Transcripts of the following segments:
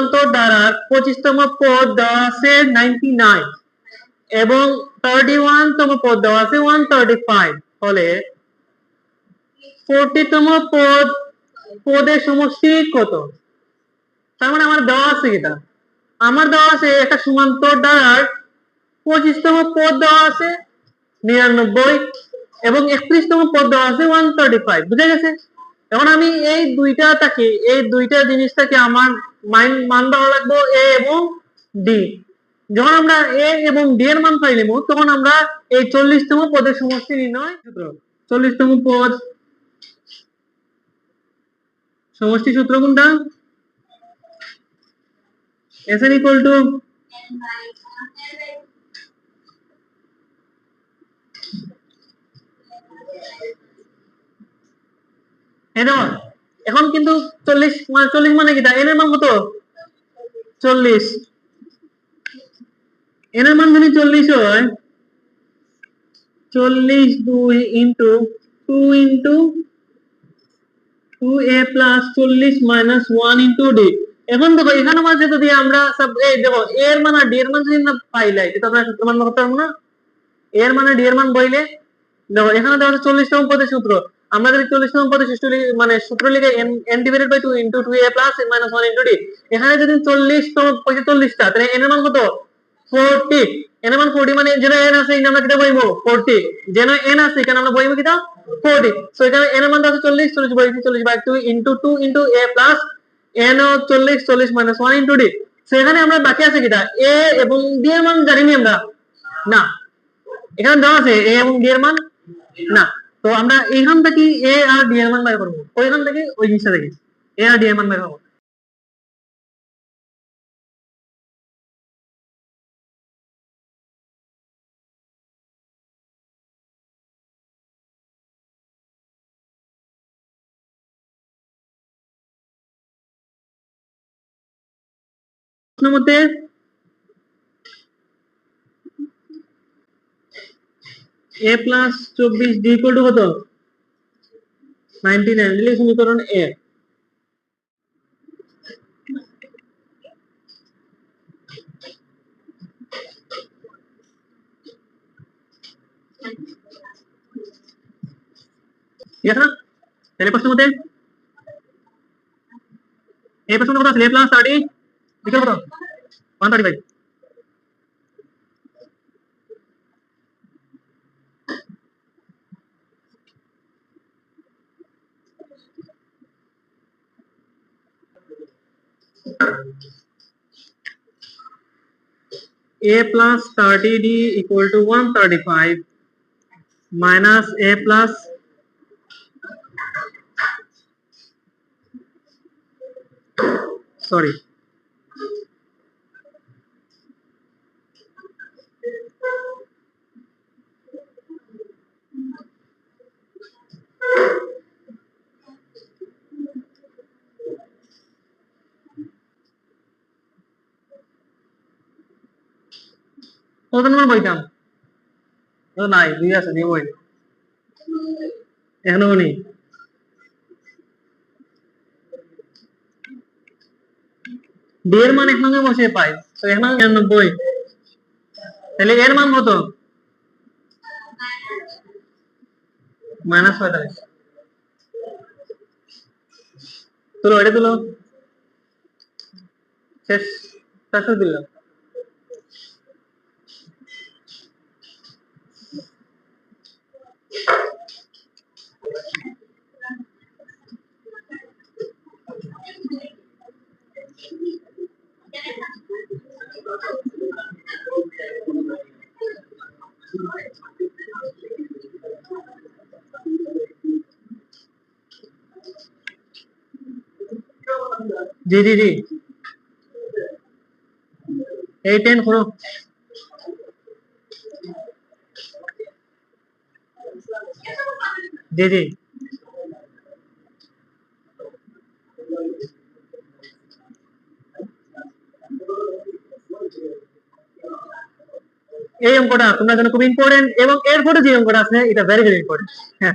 সমান্তর দ্বারা পঁচিশতম পদ দেওয়া আছে নাইনটি নাইন এবং থার্টি ওয়ান তম পদ দেওয়া আছে ওয়ান থার্টি ফাইভ ফলে ফোরটিতম পদ, পদের সমষ্টি কত? তার মানে আমার দেওয়া আছে এটা আমার দেওয়া আছে একটা সমান্তর দ্বারার পঁচিশতম পদ দেওয়া আছে নিরানব্বই এবং একত্রিশতম পদ দেওয়া আছে ওয়ান থার্টি ফাইভ বুঝে গেছে? এখন আমি এই দুইটাটাকে এই দুইটা জিনিসটাকে আমার মাইন মান দেওয়া লাগবো এ এবং ডি যখন আমরা এ এবং ডি এর মান পাইলিমু তখন আমরা এই চল্লিশতম পদের সমষ্টি নির্ণয় সূত্র, চল্লিশতম পদ সমষ্টি সূত্র কোনটা? এস এন ইকুয়াল টু এখন কিন্তু চল্লিশ মানে চল্লিশ মানে কি এন এর মান কত? চল্লিশ। এন এর মান যদি চল্লিশ হয়, চল্লিশ দুই into two into two a plus চল্লিশ মাইনাস ওয়ান ইন্টু ডি এখন দেখো, এখানে মাঝে যদি আমরা সব এই দেখো এ এর মান আর ডি এর মান যদি না পাইলাই এটা আমরা সূত্র মান করতে পারব না। এর মান ডি এর মান বইলে, দেখো, এখানে আছে চল্লিশতম পদের সূত্র। যদি চল্লিশতম পদের সূত্র লিখি- মানে সূত্র লিখে n n divided by two into two a plus minus one into d এখানে যদি চল্লিশতম পঁয়তাল্লিশটা, তাহলে এন এর মান কত? ফোরটি এন এর মান ফোরটি মানে যেন এন আছে এখানে আমরা কিটা বইবো ফোরটি যেন এন আছে এখানে আমরা বইবো কিটা ফোরটি সো এখানে এন এর মান আছে চল্লিশ চল্লিশ বাই চল্লিশ by two into two into a plus n চল্লিশ চল্লিশ মাইনাস ওয়ান ইন্টু ডি সেখানে আমরা বাকি আছে কিটা এ এবং ডি এর মান জানিনি আমরা? না। এখানে দেওয়া আছে এ এবং ডি এর মান? না। তো আমরা এইখান থেকে এ আর ডি এর মান বের করব। ওইখান থেকে ওই জিনিসটা দেখি। এ আর ডি এর মান বের করব। প্রশ্নের মধ্যে এ প্লাস চব্বিশ ডি ইকুয়াল টু কত? নাইনটি নাইন দিলে সমীকরণ এ তাহলে প্রশ্নের মধ্যে এই প্রশ্ন কত এ প্লাস থার্টি ইকুয়াল কত? One a plus 30d equal to 135 minus a plus sorry কত নম্বর নাই, দুই আছে দুই বই। এখনও নেই। ডি এর মান বসে পাই নিরানব্বই। তাহলে এর মান কত? মাইনাস পঁয়তাল্লিশ। তুলো, এটা তুলো। শেষ চারশো দিলাম। জি জি জি। এই টেন করো জি জি। এই অঙ্কটা তোমরা জন্য খুব ইম্পর্টেন্ট এবং এরপরে যে অঙ্কটা আছে, এটা ভেরি ভেরি ইম্পর্টেন্ট হ্যাঁ।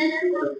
let us go.